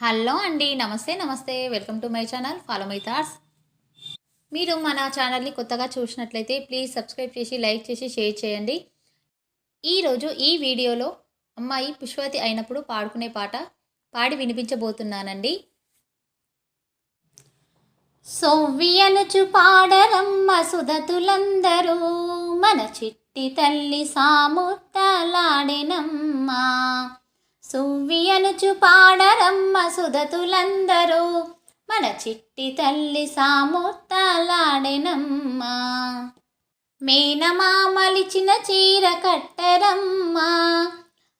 Hello అండి నమస్తే నమస్తే. Welcome to my channel follow my thoughts. మీరు మన ఛానల్ని కొత్తగా చూసినట్లయితే ప్లీజ్ సబ్స్క్రైబ్ చేసి లైక్ చేసి షేర్ చేయండి. ఈరోజు ఈ వీడియోలో అమ్మాయి పుష్పవతి అయినప్పుడు పాడుకునే పాట పాడి వినిపించబోతున్నానండి. సొవ్వియలుచు పాడరమ్మ సుధతులందరూ మన చిట్టి తల్లి సాముత్తలాడినమ్మా సువ్వియనుచు పాడరమ్మ సుధతులందరూ మన చిట్టి తల్లి సామూర్తలాడెనమ్మ. మేనమామలిచిన చీర కట్టరమ్మా.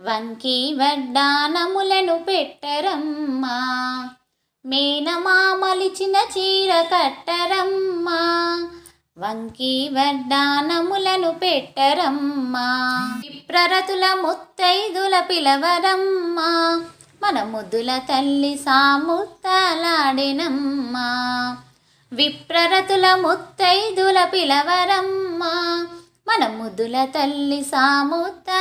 వంకి వడ్డానములను పెట్టరమ్మా. మేనమామలిచిన చీర కట్టరమ్మా. వంకి వడ్డానములను పెట్టరమ్మా. విప్రరతుల ముత్తైదుల పిలవరమ్మా. మన ముద్దుల తల్లి సాముత్తలాడినమ్మా. విప్రరతుల ముత్తైదుల పిలవరమ్మా. మన ముద్దుల తల్లి సాముత్తలాడినమ్మా.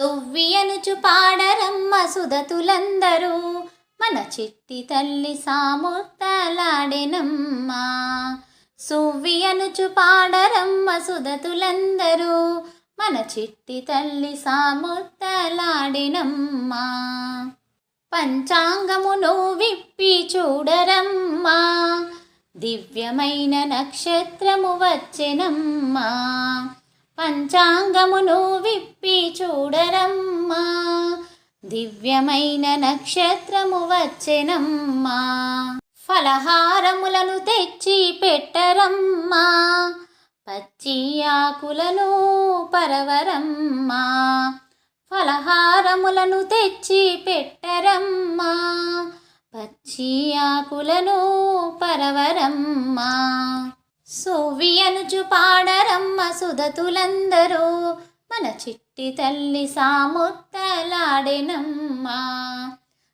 సువ్వియనుచు పాడరమ్మ సుధతులందరూ. మన చిట్టి తల్లి సామూర్తలాడెనమ్మా. సువ్వి అనుచు పాడరమ్మ సుధతులందరూ మన చిట్టి తల్లి సాముత్తలాడినమ్మా పంచాంగమును విప్పి చూడరమ్మా. దివ్యమైన నక్షత్రము వచ్చెనమ్మా. పంచాంగమును విప్పి చూడరమ్మా. దివ్యమైన నక్షత్రము వచ్చెనమ్మా. ఫలహారములను తెచ్చి పెట్టరమ్మా. పచ్చి ఆకులను పరవరమ్మా. ఫలహారములను తెచ్చి పెట్టరమ్మా. పచ్చి ఆకులను పరవరమ్మా. సోవియనుచు పాడరమ్మ సుధతులందరూ. మన చిట్టి తల్లి సాముత్తలాడెనమ్మా.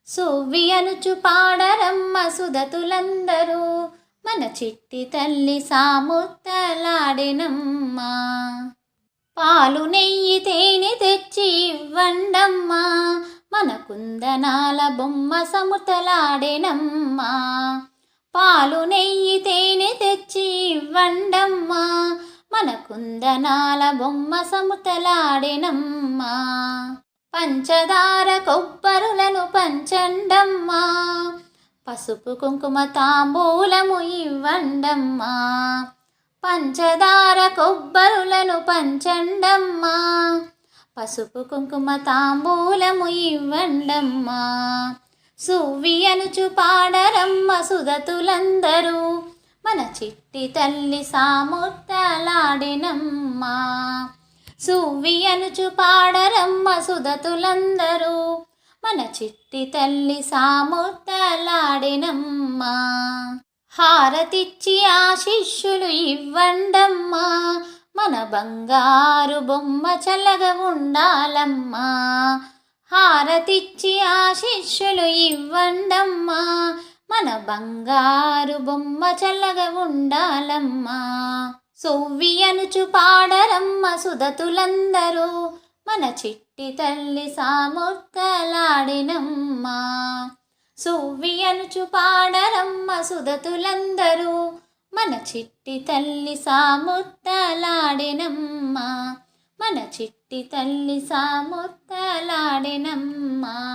సువ్వి అనుచు పాడరమ్మ సుధతులందరూ మన చిట్టి తల్లి సాముత్తలాడినమ్మా. పాలు నెయ్యి తేనె తెచ్చి ఇవ్వండమ్మా. మన కుందనాల బొమ్మ సముతలాడెనమ్మా. పాలు నెయ్యి తేనె తెచ్చి ఇవ్వండమ్మా. మన కుందనాల బొమ్మ సముతలాడినమ్మా. పంచదార కొబ్బరులను పంచండమ్మా. పసుపు కుంకుమ తాంబూలము ఇవ్వండమ్మా. పంచదార కొబ్బరులను పంచండమ్మా. పసుపు కుంకుమ తాంబూలము ఇవ్వండమ్మా. సువ్వియనుచు పాడరమ్మ సుధతులందరూ. మన చిట్టి తల్లి సాముత్తలాడినమ్మా సువ్వియనుచు పాడరమ్మ సుధతులందరూ మన చిట్టి తల్లి సాముత్తలాడినమ్మా హారతిచ్చి ఆశిష్యులు ఇవ్వండమ్మా. మన బంగారు బొమ్మ చల్లగ ఉండాలమ్మా. హారతిచ్చి ఆశిష్యులు ఇవ్వండమ్మా. మన బంగారు బొమ్మ చల్లగా ఉండాలమ్మా. సొవ్వియనుచు పాడరమ్మ సుధతులందరూ మన చిట్టి తల్లి సాముత్తలాడినమ్మా సొవ్వియనుచు పాడరమ్మ సుధతులందరూ మన చిట్టి తల్లి సాముత్తలాడినమ్మా మన చిట్టి తల్లి సాముత్తలాడినమ్మా